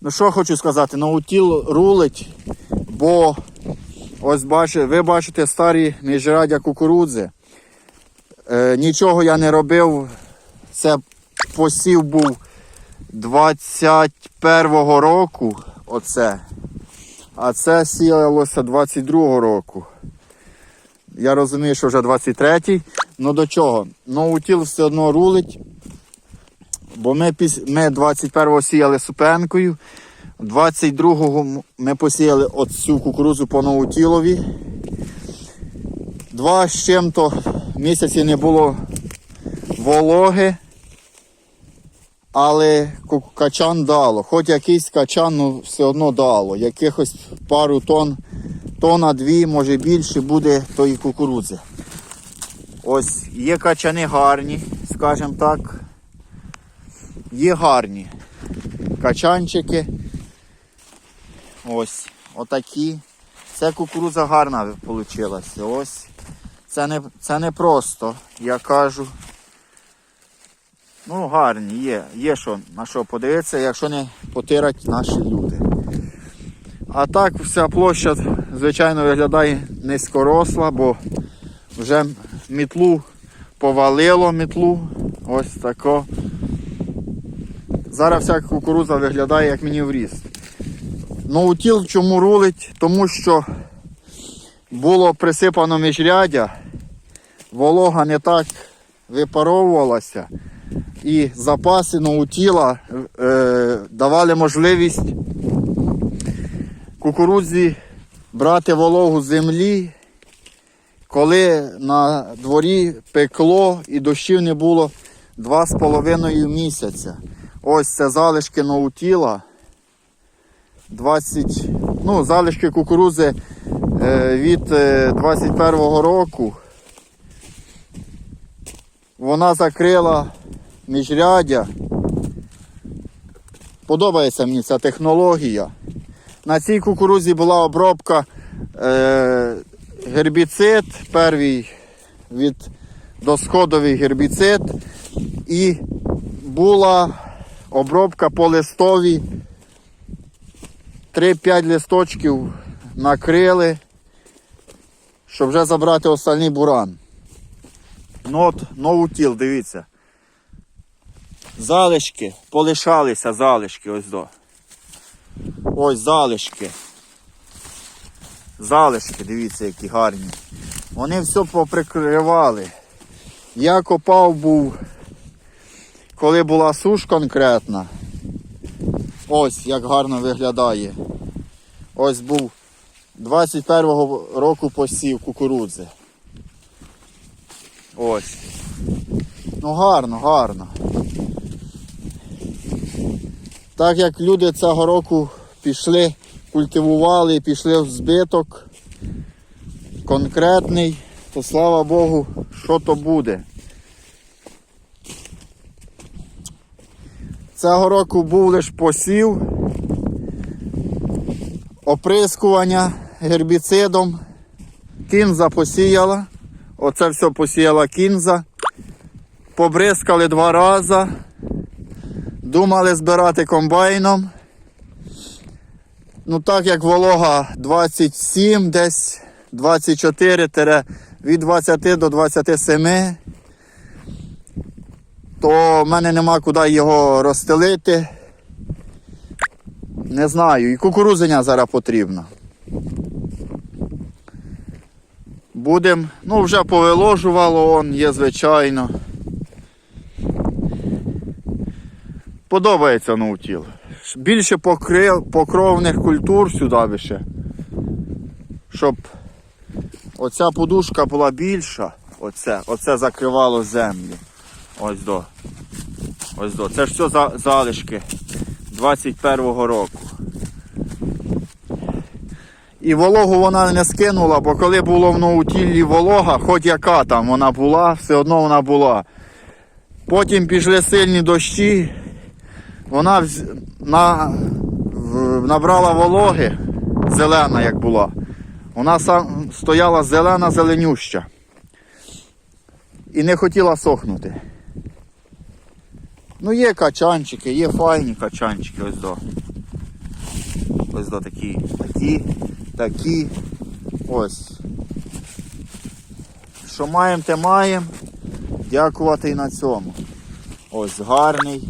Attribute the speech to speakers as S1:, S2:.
S1: Ну що хочу сказати, наутіл рулить, бо ось бачите, ви бачите старі міжрадя кукурудзи. Е, нічого я не робив. Це посів був 21-го року. Оце. А це сіялося 22-го року. Я розумію, що вже 23-й. Ну до чого? Наутіл все одно рулить. Бо ми, ми 21-го сіяли супенкою, 22-го ми посіяли оцю кукурузу по наутілові. Два з чим-то місяці не було вологи, але качан дало. Хоч якийсь качан, ну все одно дало. Якихось пару тонн, тонна дві, може більше буде тої кукурудзи. Ось є качани гарні, скажімо так. Є гарні качанчики. Ось, отакі. Це кукурудза гарна вийшла. Ось. Це не, це не просто, я кажу. Ну, гарні, є, є що на що подивитися, якщо не потирать наші люди. А так вся площа, звичайно, виглядає низькоросла, бо вже мітлу повалило мітлу. Ось тако. Зараз вся кукуруза виглядає, як мені в ріст. Ноутіл чому рулить? Тому що було присипано міжрядя, волога не так випаровувалася, і запаси ноутіла е, давали можливість кукурудзі брати вологу з землі, коли на дворі пекло і дощів не було два з половиною місяця. Ось це залишки ноутіла. 20, ну, залишки кукурузи е, від е, 21-го року. Вона закрила міжрядя. Подобається мені ця технологія. На цій кукурузі була обробка е, гербіцид, перший від досходовий гербіцид, і була обробка по листовій. 3-5 листочків накрили, щоб вже забрати остальний буран. Ну от, ноутіл, дивіться. Залишки, полишалися залишки ось до. Ось залишки. Залишки, дивіться, які гарні. Вони все поприкривали. Я копав був, коли була суш конкретна. Ось як гарно виглядає. Ось був 21-го року посів кукурудзи. Ось. Ну гарно, гарно. Так як люди цього року пішли, культивували, пішли в збиток конкретний, то слава Богу, що то буде. Цього року був лише посів, оприскування гербіцидом. Кінза посіяла. Оце все посіяла кінза. Побризкали два рази. Думали збирати комбайном. Ну так як волога 27, десь 24 від 20 до 27 то в мене нема куди його розстелити. Не знаю, і кукурузиня зараз потрібна. Будем, ну вже повиложувало он, є звичайно. Подобається наутіл. Більше покрив, покровних культур сюди би. Щоб оця подушка була більша. Оце, оце закривало землю. Ось до. Ось до. Це ж все за, залишки 21-го року. І вологу вона не скинула, бо коли було в наутіллі волога, хоч яка там вона була, все одно вона була. Потім пішли сильні дощі, вона на, набрала вологи, зелена як була. Вона сам стояла зелена, зеленюща. І не хотіла сохнути. Ну є качанчики, є файні качанчики ось до. Ось до такі, такі, такі. Ось. Що маємо, те маємо. Дякувати і на цьому. Ось гарний.